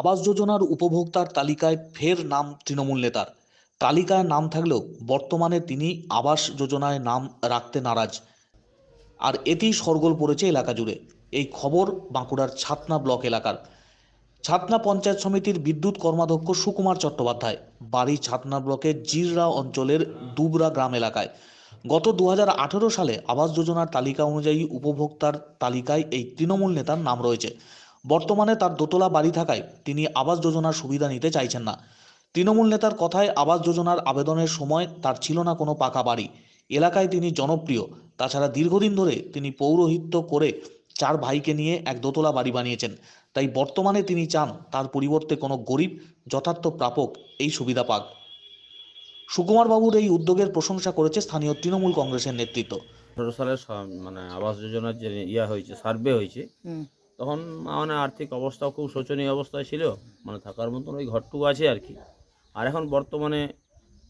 আবাস যোজনার উপভোক্তার তালিকায় ফের নাম তৃণমূল নেতার। তালিকায় নাম থাকলেও বর্তমানে তিনি আবাস যোজনায় নাম রাখতে নারাজ। আর এতেই সরগোল পড়েছে এলাকা জুড়ে। এই খবর বাঁকুড়ার ছাতনা ব্লক এলাকার। ছাতনা পঞ্চায়েত সমিতির বিদ্যুৎ কর্মাধ্যক্ষ সুকুমার চট্টোপাধ্যায়, বাড়ি ছাতনা ব্লকের জিররা অঞ্চলের দুবরা গ্রাম এলাকায়। গত দু হাজার আঠেরো সালে আবাস যোজনার তালিকা অনুযায়ী উপভোক্তার তালিকায় এই তৃণমূল নেতার নাম রয়েছে। বর্তমানে তার দোতলা বাড়ি থাকায় তিনি আবাস যোজনার সুবিধা নিতে চাইছেন না। তৃণমূল নেতার কথায় আবাস যোজনার আবেদনের সময় তার ছিল না কোনো পাকা বাড়ি। এলাকায় তিনি জনপ্রিয়। তাছাড়া দীর্ঘদিন ধরে তিনি পৌরোহিত্য করে চার ভাইকে নিয়ে এক দোতলা বাড়ি বানিয়েছেন। তাই বর্তমানে তিনি চান তার পরিবর্তে কোনো গরিব যথার্থ প্রাপক এই সুবিধা পাক। সুকুমার বাবুর এই উদ্যোগের প্রশংসা করেছে স্থানীয় তৃণমূল কংগ্রেসের নেতৃত্ব। আঠারো সালে মানে আবাস যোজনার যে ইয়া হয়েছে সার্ভে হয়েছে তখন মানে আর্থিক অবস্থাও খুব শোচনীয় অবস্থায় ছিল। মানে থাকার মতন ওই ঘরটুকু আছে আর কি। আর এখন বর্তমানে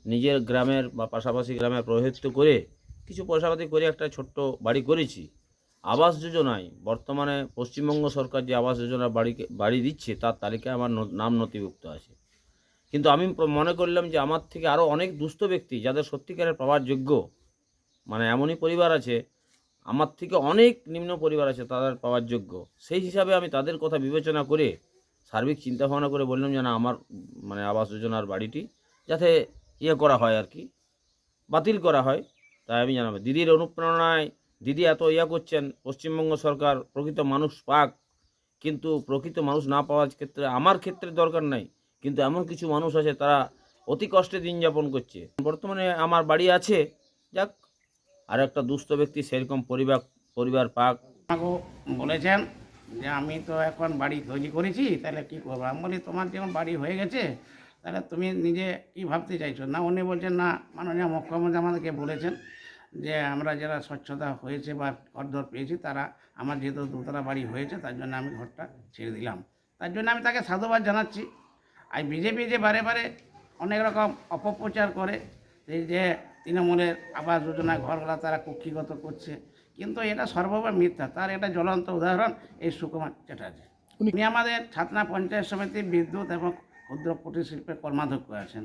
নিজের গ্রামের বা পাশাপাশি গ্রামের প্রভাবিত করে কিছু পয়সাপাতি করে একটা ছোট্ট বাড়ি করেছি। আবাস যোজনায় বর্তমানে পশ্চিমবঙ্গ সরকার যে আবাস যোজনা বাড়িকে, বাড়ি দিচ্ছে তার তালিকায় আমার নাম নথিভুক্ত আছে। কিন্তু আমি মনে করলাম যে আমার থেকে আরও অনেক দুস্থ ব্যক্তি যাদের সত্যিকারের পাওয়ার যোগ্য মানে এমনই পরিবার আছে আমার থেকে অনেক নিম্ন পরিবার আছে তাদের পাওয়ার যোগ্য। সেই হিসাবে আমি তাদের কথা বিবেচনা করে সার্বিক চিন্তা ভাবনা করে বললাম যে না, আমার মানে আবাস যোজনার বাড়িটি যাতে ইয়ে করা হয় আর কি, বাতিল করা হয়। তাই আমি জানাব, দিদির অনুপ্রেরণায় দিদি এত ইয়া করছেন, পশ্চিমবঙ্গ সরকার প্রকৃত মানুষ পাক, কিন্তু প্রকৃত মানুষ না পাওয়ার ক্ষেত্রে আমার ক্ষেত্রে দরকার নাই। কিন্তু এমন কিছু মানুষ আছে তারা অতি কষ্টে দিন যাপন করছে। বর্তমানে আমার বাড়ি আছে, যাক আর একটা দুস্থ ব্যক্তি সেরকম পরিবার পরিবার পাক। বলেছেন যে আমি তো এখন বাড়ি তৈরি করেছি, তাহলে কি করব? আমি বলি, তোমার যখন বাড়ি হয়ে গেছে, তাহলে তুমি নিজে কি ভাবতে চাইছো? না, উনি বলছেন, না, মাননীয় মুখ্যমন্ত্রী আমাদেরকে বলেছেন যে আমরা যারা স্বচ্ছতা হয়েছে বা ঘরদর পেয়েছি, তারা, আমার যেহেতু দোতলা বাড়ি হয়েছে, তার জন্য আমি ঘরটা ছেড়ে দিলাম। তার জন্য আমি তাকে সাধুবাদ জানাচ্ছি। আর বিজেপি যে বারে বারে অনেক রকম অপপ্রচার করে এই যে তৃণমূলের আবাস যোজনা ঘরগুলা তারা কক্ষিগত করছে। কিন্তু এটা সর্ববার মিথ্যা। তার এটা জ্বলন্ত উদাহরণ এই সুকুমার চ্যাটার্জি। উনি আমাদের ছাতনা পঞ্চায়েত সমিতির বিদ্যুৎ এবং ক্ষুদ্র কুটির শিল্পের কর্মাধ্যক্ষ আছেন।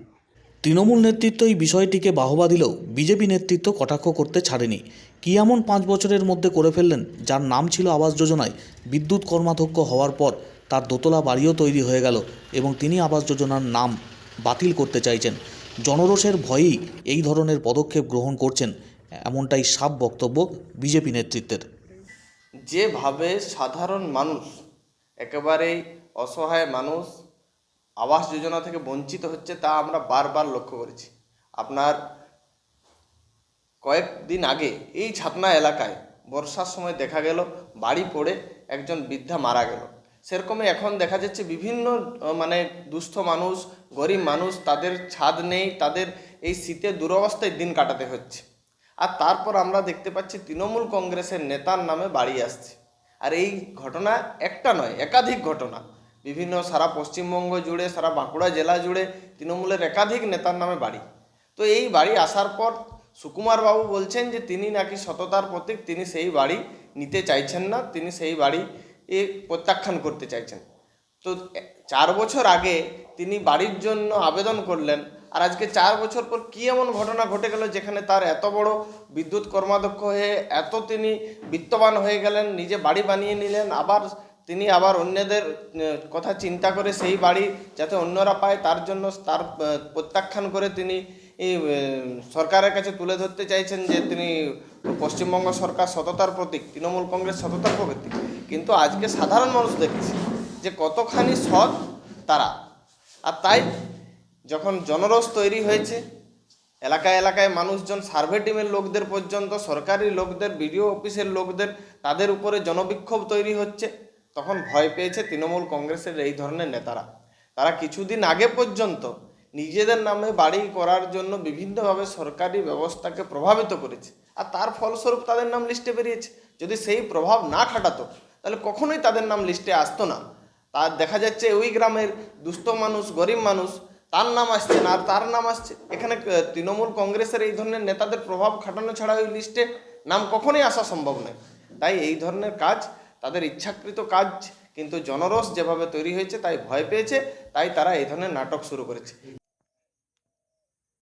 তৃণমূল নেতৃত্ব এই বিষয়টিকে বাহবা দিলেও বিজেপি নেতৃত্ব কটাক্ষ করতে ছাড়েনি। কি এমন পাঁচ বছরের মধ্যে করে ফেললেন যার নাম ছিল আবাস যোজনায় বিদ্যুৎ কর্মাধ্যক্ষ হওয়ার পর তার দোতলা বাড়িও তৈরি হয়ে গেল এবং তিনি আবাস যোজনার নাম বাতিল করতে চাইছেন। জনরোষের ভয়েই এই ধরনের পদক্ষেপ গ্রহণ করছেন, এমনটাই সাফ বক্তব্য বিজেপি নেতৃত্বের। যেভাবে সাধারণ মানুষ, একেবারেই অসহায় মানুষ, আবাস যোজনা থেকে বঞ্চিত হচ্ছে তা আমরা বারবার লক্ষ্য করেছি। আপনার কয়েকদিন আগে এই ছাতনা এলাকায় বর্ষার সময় দেখা গেল, বাড়ি পড়ে একজন বৃদ্ধা মারা গেল। সেরকমই এখন দেখা যাচ্ছে বিভিন্ন মানে দুস্থ মানুষ, গরিব মানুষ, তাদের ছাদ নেই, তাদের এই শীতে দুরবস্থায় দিন কাটাতে হচ্ছে। আর তারপর আমরা দেখতে পাচ্ছি তৃণমূল কংগ্রেসের নেতার নামে বাড়ি আসছে। আর এই ঘটনা একটা নয়, একাধিক ঘটনা। বিভিন্ন সারা পশ্চিমবঙ্গ জুড়ে, সারা বাঁকুড়া জেলা জুড়ে তৃণমূলের একাধিক নেতার নামে বাড়ি। তো এই বাড়ি আসার পর সুকুমার বাবু বলছেন যে, তিনি নাকি সততার প্রতীক, তিনি সেই বাড়ি নিতে চাইছেন না, তিনি সেই বাড়ি এ প্রত্যাখ্যান করতে চাইছেন। তো চার বছর আগে তিনি বাড়ির জন্য আবেদন করলেন আর আজকে চার বছর পর কি এমন ঘটনা ঘটে গেল যেখানে তার এত বড় বিদ্যুৎ কর্মাধ্যক্ষ হয়ে এত তিনি বিত্তবান হয়ে গেলেন, নিজে বাড়ি বানিয়ে নিলেন, আবার তিনি আবার অন্যদের কথা চিন্তা করে সেই বাড়ি যাতে অন্যরা পায় তার জন্য তার প্রত্যাখ্যান করে তিনি এই সরকারের কাছে তুলে ধরতে চাইছেন যে তিনি পশ্চিমবঙ্গ সরকার সততার প্রতীক, তৃণমূল কংগ্রেস সততার প্রতীক। কিন্তু আজকে সাধারণ মানুষ দেখছে যে কতখানি সৎ তারা। আর তাই যখন জনরস তৈরি হয়েছে, এলাকায় এলাকায় মানুষজন সার্ভে টিমের লোকদের পর্যন্ত, সরকারি লোকদের, বিডিও অফিসের লোকদের, তাদের উপরে জনবিক্ষোভ তৈরি হচ্ছে, তখন ভয় পেয়েছে তৃণমূল কংগ্রেসের এই ধরনের নেতারা। তারা কিছুদিন আগে পর্যন্ত নিজেদের নামে বাড়ি করার জন্য বিভিন্নভাবে সরকারি ব্যবস্থাকে প্রভাবিত করেছে। আর তার ফলস্বরূপ তাদের নাম লিস্টে বেরিয়েছে। যদি সেই প্রভাব না খাটাতো, তাহলে কখনোই তাদের নাম লিস্টে আসতো না। তার দেখা যাচ্ছে ওই গ্রামের দুস্থ মানুষ, গরিব মানুষ, তার নাম আসছে না, আর তার নাম আসছে। এখানে তৃণমূল কংগ্রেসের এই ধরনের নেতাদের প্রভাব খাটানো ছাড়া ওই লিস্টে নাম কখনোই আসা সম্ভব নয়। তাই এই ধরনের কাজ, তাদের ইচ্ছাকৃত কাজ, কিন্তু জনরস যেভাবে তৈরি হয়েছে, তাই ভয় পেয়েছে। তাই তারা এই ধরনের নাটক শুরু করেছে।